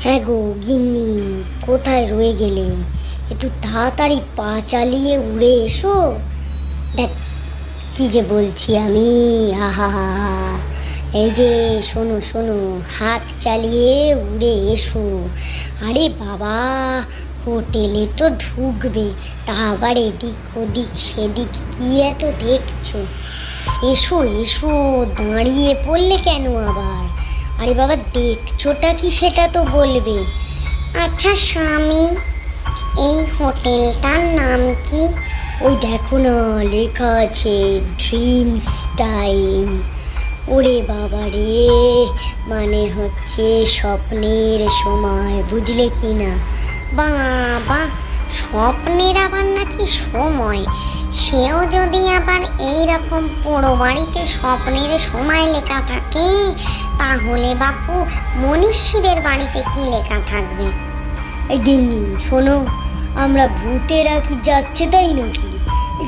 হ্যাঁ গো, গিন্নি, কোথায় রয়ে গেলে? একটু তাড়াতাড়ি পা চালিয়ে উড়ে এসো। দেখ, কি যে বলছি আমি, আহা এই যে, শোনো শোনো, হাত চালিয়ে উড়ে এসো। আরে বাবা, হোটেলে তো ঢুকবে, তা আবার এদিক ওদিক, সেদিক কি এত দেখছ? এসো এসো, দাঁড়িয়ে পড়লে কেন আবার? আরে বাবা, দেখছোটা কি সেটা তো বলবে। আচ্ছা স্বামী, এই হোটেলটার নাম কি? ওই দেখো না, লেখা আছে ড্রিমস টাইম ওরে বাবা রে মানে হচ্ছে স্বপ্নের সময়, বুঝলে কি না বাবা স্বপ্নের আবার নাকি সময়? সেও যদি আবার এই রকম পোড়ো বাড়িতে স্বপ্নের সময় লেখা থাকে তাহলে বাপু মনীষীদের বাড়িতে কি লেখা থাকবে? এই গিন্নি শোনো আমরা ভূতেরা কি যাচ্ছে তাই নাকি?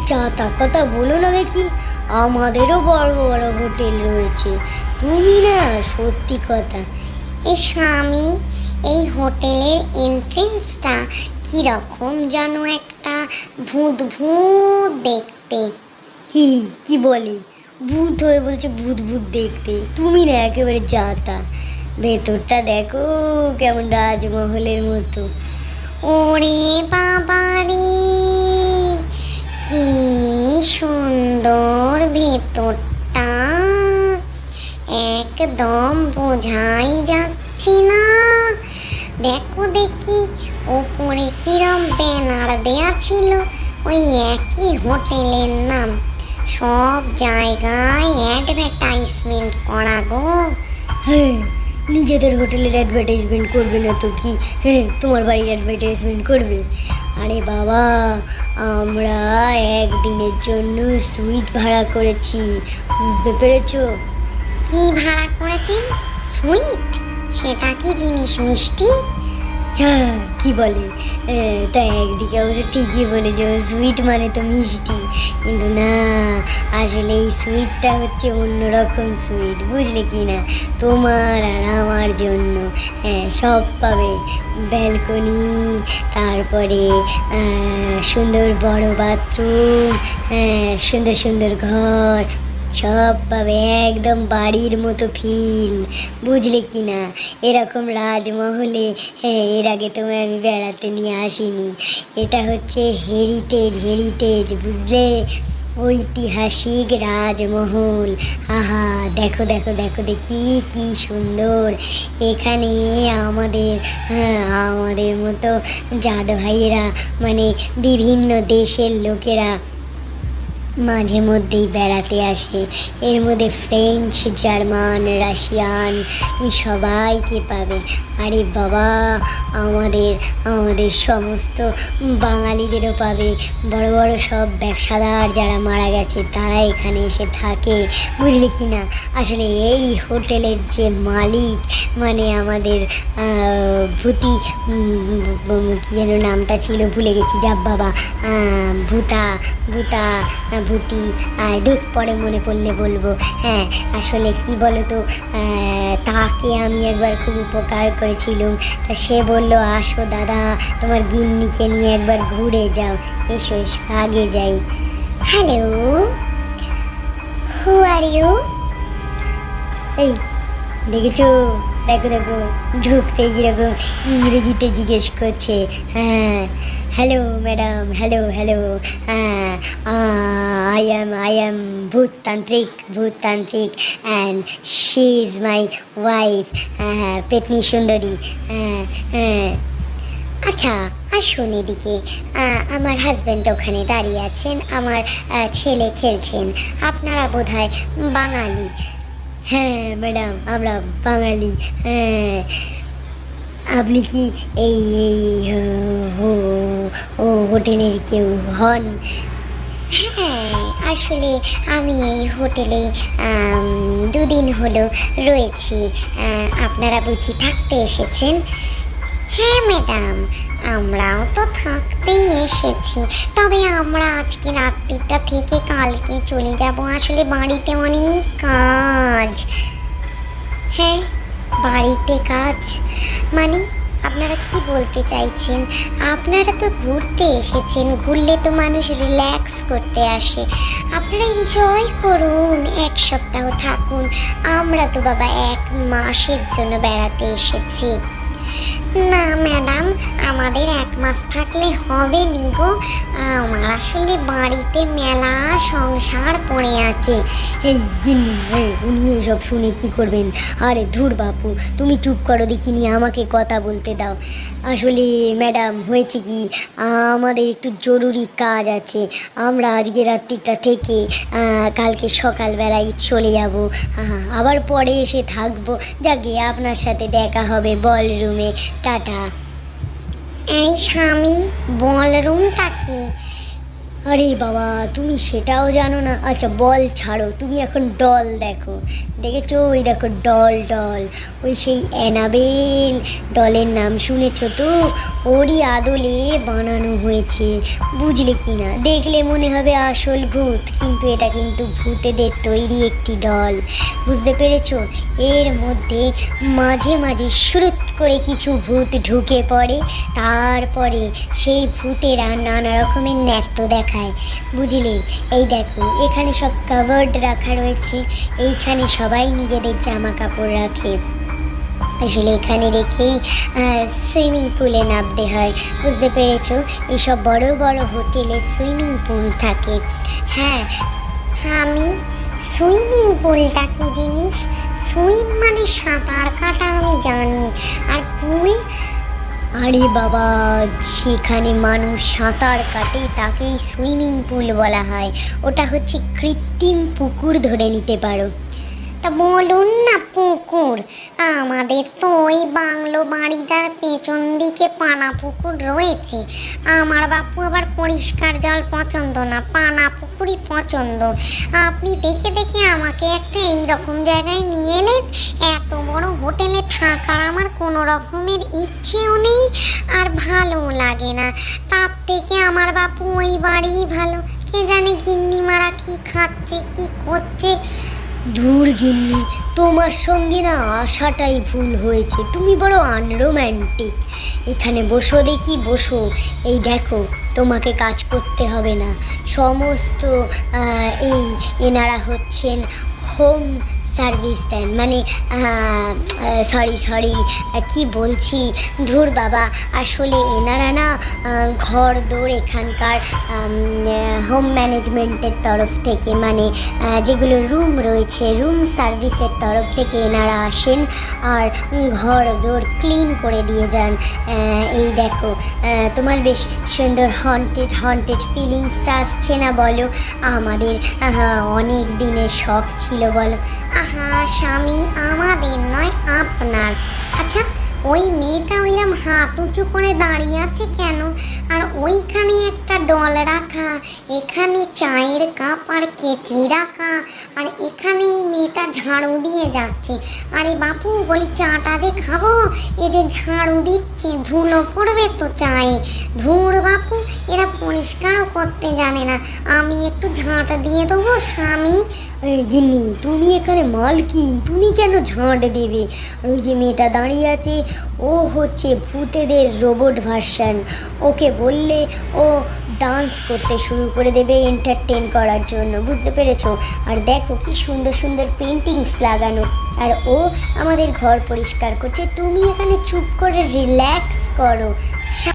যা তা কথা বলো না দেখি আমাদেরও বড় বড় হোটেল রয়েছে। তুমি না সত্যি কথা। এই স্বামী এই হোটেলের এন্ট্রেন্সটা কীরকম যেন একটা ভূত ভূত দেখতে। কি কি বলে? ভূত হয়ে বলছে ভূত ভূত দেখতে। তুমি না একেবারে যাতা ভেতরটা দেখো কেমন রাজমহলের মতো। ওরে বাবা রে, কি সুন্দর ভেতরটা। একদম বোঝাই যাচ্ছে না। দেখো দেখি ওপরে কিরম ব্যানার দেয়া ছিল ওই একই হোটেলের নাম। সব জায়গায় অ্যাডভার্টাইজমেন্ট করা গো। হ্যাঁ নিজেদের হোটেলের অ্যাডভার্টাইজমেন্ট করবে না তো কি? হ্যাঁ তোমার বাড়ির অ্যাডভার্টাইজমেন্ট করবে? আরে বাবা আমরা একদিনের জন্য সুইট ভাড়া করেছি বুঝতে পেরেছ? কি ভাড়া করেছেন? সুইট সেটা কি জিনিস মিষ্টি? হ্যাঁ কি বলে? এ, তা একদিকে অবশ্য ঠিকই বলে যে সুইট মানে তো মিষ্টি। কিন্তু না আসলে এই সুইটটা হচ্ছে অন্যরকম সুইট বুঝলে কি না? তোমার আর আমার জন্য হ্যাঁ সব পাবে। ব্যালকনি তারপরে সুন্দর বড় বাথরুম হ্যাঁ সুন্দর সুন্দর ঘর সব পাবে একদম বাড়ির মতো ফিল বুঝলে কি না এরকম রাজমহলে হ্যাঁ এর আগে তোমায় আমি বেড়াতে নিয়ে আসিনি। এটা হচ্ছে হেরিটেজ হেরিটেজ বুঝলে? ঐতিহাসিক রাজমহল। আহা দেখো দেখো দেখো দেখি কি সুন্দর। এখানে আমাদের হ্যাঁ, আমাদের মতো জাদ ভাইয়েরা মানে বিভিন্ন দেশের লোকেরা মাঝে মধ্যেই বেড়াতে আসে। এর মধ্যে ফ্রেঞ্চ জার্মান রাশিয়ান তুমি সবাইকে পাবে। আরে বাবা আমাদের আমাদের সমস্ত বাঙালিদেরও পাবে। বড় বড় সব ব্যবসাদার যারা মারা গেছে তারা এখানে এসে থাকে। বুঝলি কি না? আসলে এই হোটেলের যে মালিক মানে আমাদের ভূতি উম, যেন নামটা ছিল ভুলে গেছি। যাব বাবা ভূতা ভূতা আর দুধ পরে মনে পড়লে বলব হ্যাঁ আসলে কি বলো তো তাকে আমি একবার খুব উপকার করেছিলাম। তা সে বলল, আসো দাদা, তোমার গিন্নিকে নিয়ে একবার ঘুরে যাও, এসো এসো, আগে যাই। হ্যালো হু আর ইউ এই, দেখেছ? দেখো দেখো ঢুকতে যেরকম ইংরেজিতে জিজ্ঞেস করছে হ্যাঁ। হ্যালো ম্যাডাম হ্যালো হ্যালো হ্যাঁ আই অ্যাম আই অ্যাম ভূততান্ত্রিক ভূততান্ত্রিক and she is my wife হ্যাঁ পেতনি সুন্দরী হ্যাঁ হ্যাঁ আচ্ছা আসুন এদিকে। আমার হাজব্যান্ড ওখানে দাঁড়িয়ে আছেন, আমার ছেলে খেলছেন। আপনারা বোধহয় বাঙালি। হ্যাঁ ম্যাডাম আমরা বাঙালি। হ্যাঁ। আপনি কি এই এই হোটেলের কেউ হন? হ্যাঁ আসলে আমি এই হোটেলে দুদিন হলো রয়েছি। আপনারা বুঝি থাকতে এসেছেন? হ্যাঁ ম্যাডাম, আমরাও তো থাকতেই এসেছি। তবে আমরা আজকে রাত্রিটা থেকে কালকে চলে যাব। আসলে বাড়িতে অনেক কাজ। হ্যাঁ বাড়িতে কাজ। মানে আপনারা কি বলতে চাইছেন? আপনারা তো ঘুরতে এসেছেন, ঘুরলে তো মানুষ রিল্যাক্স করতে আসে। আপনারা এনজয় করুন, এক সপ্তাহ থাকুন। আমরা তো বাবা এক মাসের জন্য বেড়াতে এসেছি। না, ম্যাডাম, আমাদের এক মাস থাকলে হবে নি গো। আমার আসলে বাড়িতে মেলা সংসার পড়ে আছে। এই গিন্নি উনি এসব শুনে কি করবেন? আরে ধুর বাপু, তুমি চুপ করো দেখিনি, আমাকে কথা বলতে দাও। আসলে, ম্যাডাম, হয়েছে কি? আমাদের একটু জরুরি কাজ আছে। আমরা আজকে রাত্রিটা থেকে কালকে সকালবেলায় চলে যাব। আবার পরে এসে থাকব। যাকে আপনার সাথে দেখা হবে, বল রুমে টাটা। এই স্বামী বলরুমটা কি? আরে বাবা, তুমি সেটাও জানো না। আচ্ছা বল, ছাড়ো। তুমি এখন ডল দেখো। দেখেছ? ওই দেখো ডল ডল ওই সেই অ্যানাবেল ডলের নাম শুনেছো তো? ওরই আদলে বানানো হয়েছে। বুঝলে কি না? দেখলে মনে হবে আসল ভূত, কিন্তু এটা কিন্তু ভূতেদের তৈরি একটি ডল বুঝতে পেরেছ? এর মধ্যে মাঝে মাঝে শ্রুত করে কিছু ভূত ঢুকে পড়ে। তারপরে সেই ভূতেরা নানা রকমের ন্যাত্য দেখায়। বুঝলে? এই দেখো, এখানে সব কাভার্ড রাখা রয়েছে। এইখানে সবাই নিজেদের জামা কাপড় রাখে। আসলে এখানে রেখেই সুইমিং পুলে নামতে হয়। বুঝতে পেরেছ? এইসব বড় বড় হোটেলে সুইমিং পুল থাকে। হ্যাঁ আমি সুইমিং পুলটা কি জিনিস? সুইম মানে সাঁতার কাটা আমি জানি। আর পুল আরে বাবা, যেখানে মানুষ সাঁতার কাটে, তাকেই সুইমিং পুল বলা হয়। ওটা হচ্ছে কৃত্রিম পুকুর ধরে নিতে পারো। তা বলুন না পুকুর। আমাদের তো ওই বাংলো বাড়িটার পেছন দিকে পানা পুকুর রয়েছে। আমার বাপু আবার পরিষ্কার জল পছন্দ না, পানা পুকুরই পছন্দ। আপনি দেখে দেখে আমাকে একটা এই রকম জায়গায় নিয়ে এলেন। এত বড় হোটেলে থাকার আমার কোনো রকমের ইচ্ছেও নেই আর ভালোও লাগে না। তার থেকে আমার বাপু ওই বাড়িই ভালো। কে জানে গিন্নিমারা কি খাচ্ছে, কি করছে? দূর গিন্নি, তোমার সঙ্গে না আসাটাই ভুল হয়েছে। তুমি বড় আনরোম্যান্টিক। এখানে বসো দেখি, বসো। এই দেখো, তোমাকে কাজ করতে হবে না। সমস্ত এই এনারা হচ্ছেন হোম সার্ভিস দেন। মানে সরি সরি কি বলছি? ধুর বাবা, আসলে এনারা না ঘর দৌড় এখানকার হোম ম্যানেজমেন্টের তরফ থেকে মানে যেগুলো রুম রয়েছে রুম সার্ভিসের তরফ থেকে এনারা আসেন আর ঘর দৌড় ক্লিন করে দিয়ে যান। এই দেখো তোমার বেশ সুন্দর হন্টেড হন্টেড ফিলিংসটা আসছে না বলো? আমাদের অনেক দিনের শখ ছিল বলো। আহা, স্বামী, আমাদের নয়, আপনার। আচ্ছা ওই মেয়েটা ওইরকম হাত উঁচু করে দাঁড়িয়ে আছে কেন? আর ওইখানে একটা ডল রাখা, এখানে চায়ের কাপ আর কেটলি রাখা, আর এখানে মেয়েটা ঝাড়ু দিয়ে যাচ্ছে। আরে বাপু, বলি চাটা যে খাব? এ যে ঝাড়ু দিচ্ছে, ধুলো পড়বে তো চায়ে। ধুর বাপু, এরা পরিষ্কারও করতে জানে না। আমি একটু ঝাঁটা দিয়ে দেবো, স্বামী। গিন্নি, তুমি এখানে মালকিন, তুমি কেন ঝাঁট দেবে? ওই যে মেয়েটা দাঁড়িয়ে আছে, ও হচ্ছে ভূতেদের রোবট ভার্সন ওকে বললে ও ডান্স করতে শুরু করে দেবে এন্টারটেন করার জন্য, বুঝতে পেরেছ? আর দেখো কি সুন্দর সুন্দর পেন্টিংস লাগানো। আর ও আমাদের ঘর পরিষ্কার করছে, তুমি এখানে চুপ করে রিল্যাক্স করো।